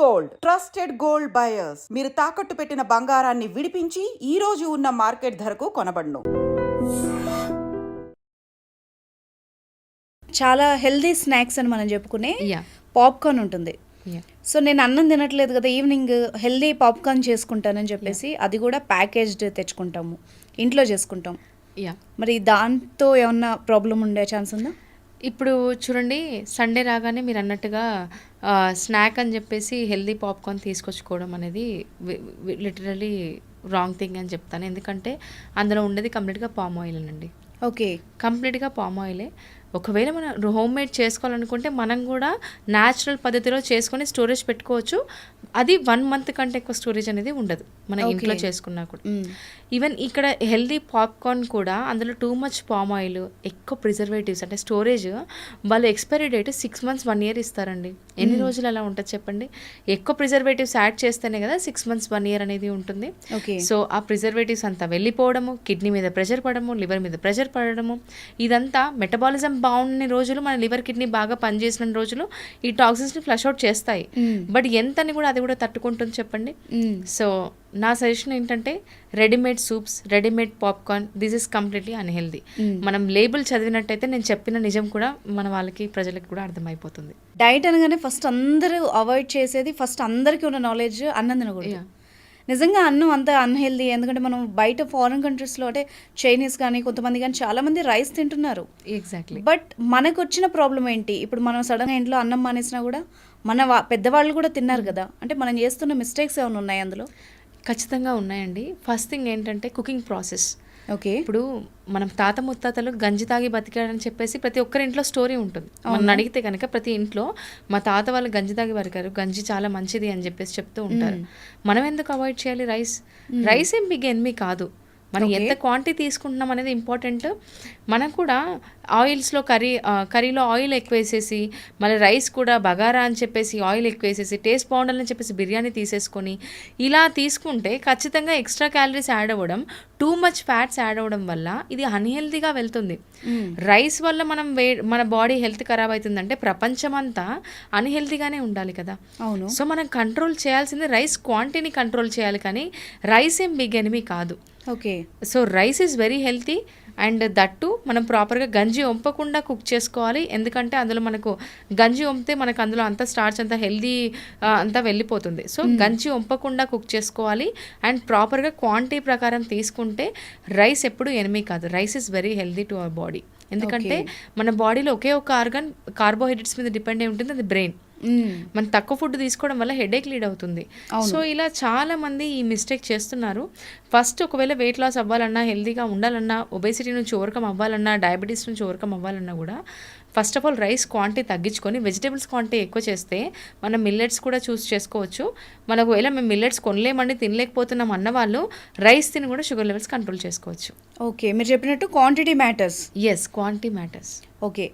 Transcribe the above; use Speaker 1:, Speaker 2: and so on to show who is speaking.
Speaker 1: Gold. Trusted gold buyers. మీరు తాకట్టు పెట్టిన బంగారాన్ని విడిపించి ఈ రోజు ఉన్న మార్కెట్ ధరకు కొనబడును.
Speaker 2: చాలా హెల్దీ స్నాక్స్ అని మనం చెప్పుకునే
Speaker 3: యా
Speaker 2: పాప్కార్న్ ఉంటుంది.
Speaker 3: యా
Speaker 2: సో నేను అన్నం తినట్లేదు కదా ఈవినింగ్ హెల్దీ పాప్కార్న్ చేసుకుంటానని చెప్పేసి అది కూడా ప్యాకేజ్డ్ తెచ్చుకుంటాము. ఇంట్లో చేసుకుంటాం.
Speaker 3: యా
Speaker 2: మరి దాంతో ఏమన్నా ప్రాబ్లం ఉండే ఛాన్స్ ఉందా?
Speaker 3: ఇప్పుడు చూడండి సండే రాగానే మీరు అన్నట్టుగా స్నాక్ అని చెప్పేసి హెల్దీ పాప్కార్న్ తీసుకొచ్చుకోవడం అనేది లిటరలీ రాంగ్ థింగ్ అని చెప్తాను. ఎందుకంటే అందులో ఉండేది కంప్లీట్గా పామ్ ఆయిల్ అండి
Speaker 2: ఓకే
Speaker 3: కంప్లీట్గా పామ్ ఆయిలే ఒకవేళ మనం హోమ్ మేడ్ చేసుకోవాలనుకుంటే మనం కూడా న్యాచురల్ పద్ధతిలో చేసుకొని స్టోరేజ్ పెట్టుకోవచ్చు. అది వన్ మంత్ కంటే ఎక్కువ స్టోరేజ్ అనేది ఉండదు. మన ఇంట్లో. చేసుకున్నా కూడా. ఈవెన్ ఇక్కడ హెల్దీ పాప్కార్న్ కూడా అందులో టూ మచ్ పామ్ ఆయిల్ ఎక్కువ ప్రిజర్వేటివ్స్ అంటే స్టోరేజ్ వాళ్ళు expiry date six months one year ఇస్తారండి. ఎన్ని రోజులు అలా ఉంటుంది చెప్పండి? ఎక్కువ ప్రిజర్వేటివ్స్ యాడ్ చేస్తేనే కదా సిక్స్ మంత్స్ వన్ ఇయర్ అనేది ఉంటుంది. సో ఆ ప్రిజర్వేటివ్స్ అంతా వెళ్ళిపోవడము కిడ్నీ మీద ప్రెషర్ పడము లివర్ మీద ప్రెషర్ పడడము ఇదంతా మెటబాలిజం బాగున్న రోజులు మన లివర్ కిడ్నీ బాగా పనిచేసిన రోజులు ఈ టాక్సిన్స్ని ఫ్లష్ అవుట్ చేస్తాయి. బట్ ఎంతని కూడా అది కూడా తట్టుకుంటుంది చెప్పండి. సో నా సజెషన్ ఏంటంటే readymade soups readymade popcorn this is completely unhealthy. మనం లేబుల్ చదివినట్టయితే నేను చెప్పిన నిజం కూడా మన వాళ్ళకి ప్రజలకు కూడా అర్థమైపోతుంది.
Speaker 2: డైట్ అనగానే ఫస్ట్ అందరూ అవాయిడ్ చేసేది ఫస్ట్ అందరికీ ఉన్న నాలెడ్జ్ అన్నం తినకూడదు
Speaker 3: Yeah.
Speaker 2: నిజంగా అన్నం అంత అన్హెల్దీ ఎందుకంటే మనం బయట ఫారిన్ కంట్రీస్లో అంటే చైనీస్ కానీ కొంతమంది కానీ చాలా మంది రైస్ తింటున్నారు.
Speaker 3: ఎగ్జాక్ట్లీ
Speaker 2: బట్ మనకు వచ్చిన ప్రాబ్లం ఏంటి? ఇప్పుడు మనం సడన్గా ఇంట్లో అన్నం మానేసినా కూడా మన వా- పెద్దవాళ్ళు కూడా తిన్నారు కదా. అంటే మనం చేస్తున్న మిస్టేక్స్ ఏమైనా ఉన్నాయి అందులో?
Speaker 3: ఖచ్చితంగా ఉన్నాయండి. ఫస్ట్ థింగ్ ఏంటంటే కుకింగ్ ప్రాసెస్
Speaker 2: ఓకే.
Speaker 3: ఇప్పుడు మనం తాత ముత్తాతలు గంజి తాగి బతికాడని చెప్పేసి ప్రతి ఒక్కరి ఇంట్లో స్టోరీ ఉంటుంది. మనం అడిగితే కనుక ప్రతి ఇంట్లో మా తాత వాళ్ళు గంజి తాగి బతికారు గంజి చాలా మంచిది అని చెప్పేసి చెప్తూ ఉంటారు. మనం ఎందుకు అవాయిడ్ చేయాలి రైస్? రైస్ ఏం బిగ్ ఎన్మి కాదు. మనం ఎంత క్వాంటిటీ తీసుకుంటున్నాం అనేది ఇంపార్టెంట్ మనం కూడా ఆయిల్స్లో కర్రీ కర్రీలో ఆయిల్ ఎక్కువ వేసేసి మళ్ళీ రైస్ కూడా బగారా అని చెప్పేసి ఆయిల్ ఎక్కువ వేసేసి టేస్ట్ బాగుండాలని చెప్పేసి బిర్యానీ తీసేసుకొని ఇలా తీసుకుంటే ఖచ్చితంగా ఎక్స్ట్రా క్యాలరీస్ యాడ్ అవ్వడం టూ మచ్ ఫ్యాట్స్ యాడ్ అవ్వడం వల్ల ఇది అన్హెల్తీగా వెళ్తుంది. రైస్ వల్ల మనం వే మన బాడీ హెల్త్ ఖరాబ్ అవుతుందంటే ప్రపంచమంతా అన్హెల్తీగానే ఉండాలి కదా.
Speaker 2: అవును.
Speaker 3: సో మనం కంట్రోల్ చేయాల్సింది రైస్ క్వాంటిటీని కంట్రోల్ చేయాలి కానీ రైస్ ఏం బిగ్ ఎనిమీ కాదు.
Speaker 2: Okay.
Speaker 3: So rice is very healthy and that మనం ప్రాపర్గా గంజి వంపకుండా కుక్ చేసుకోవాలి. ఎందుకంటే అందులో మనకు గంజి వంపితే మనకు అందులో అంత స్టార్చ్ అంతా హెల్దీ అంతా వెళ్ళిపోతుంది. సో గంజి వంపకుండా కుక్ చేసుకోవాలి అండ్ ప్రాపర్గా క్వాంటిటీ ప్రకారం తీసుకుంటే రైస్ ఎప్పుడు ఎనిమి కాదు. Rice is very healthy to our body. ఎందుకంటే మన బాడీలో ఒకే ఒక ఆర్గన్ కార్బోహైడ్రేట్స్ మీద డిపెండ్ అయి ఉంటుంది అది బ్రెయిన్. మనం తక్కువ ఫుడ్ తీసుకోవడం వల్ల హెడేక్ లీడ్ అవుతుంది. సో ఇలా చాలా మంది ఈ మిస్టేక్ చేస్తున్నారు. ఫస్ట్ ఒకవేళ వెయిట్ లాస్ అవ్వాలన్నా హెల్తీగా ఉండాలన్నా ఒబేసిటీ నుంచి ఓవర్కమ్ అవ్వాలన్నా డయాబెటీస్ నుంచి ఓవర్కమ్ అవ్వాలన్నా కూడా first of all rice quantity తగ్గించుకొని వెజిటేబుల్స్ క్వాంటిటీ ఎక్కువ చేస్తే మనం మిల్లెట్స్ కూడా చూస్ చేసుకోవచ్చు. మనకు ఒకవేళ మేము మిల్లెట్స్ కొనలేమండి తినలేకపోతున్నాం అన్న వాళ్ళు రైస్ తిని కూడా షుగర్ లెవెల్స్ కంట్రోల్ చేసుకోవచ్చు.
Speaker 2: ఓకే మీరు చెప్పినట్టు quantity matters
Speaker 3: yes quantity matters
Speaker 2: okay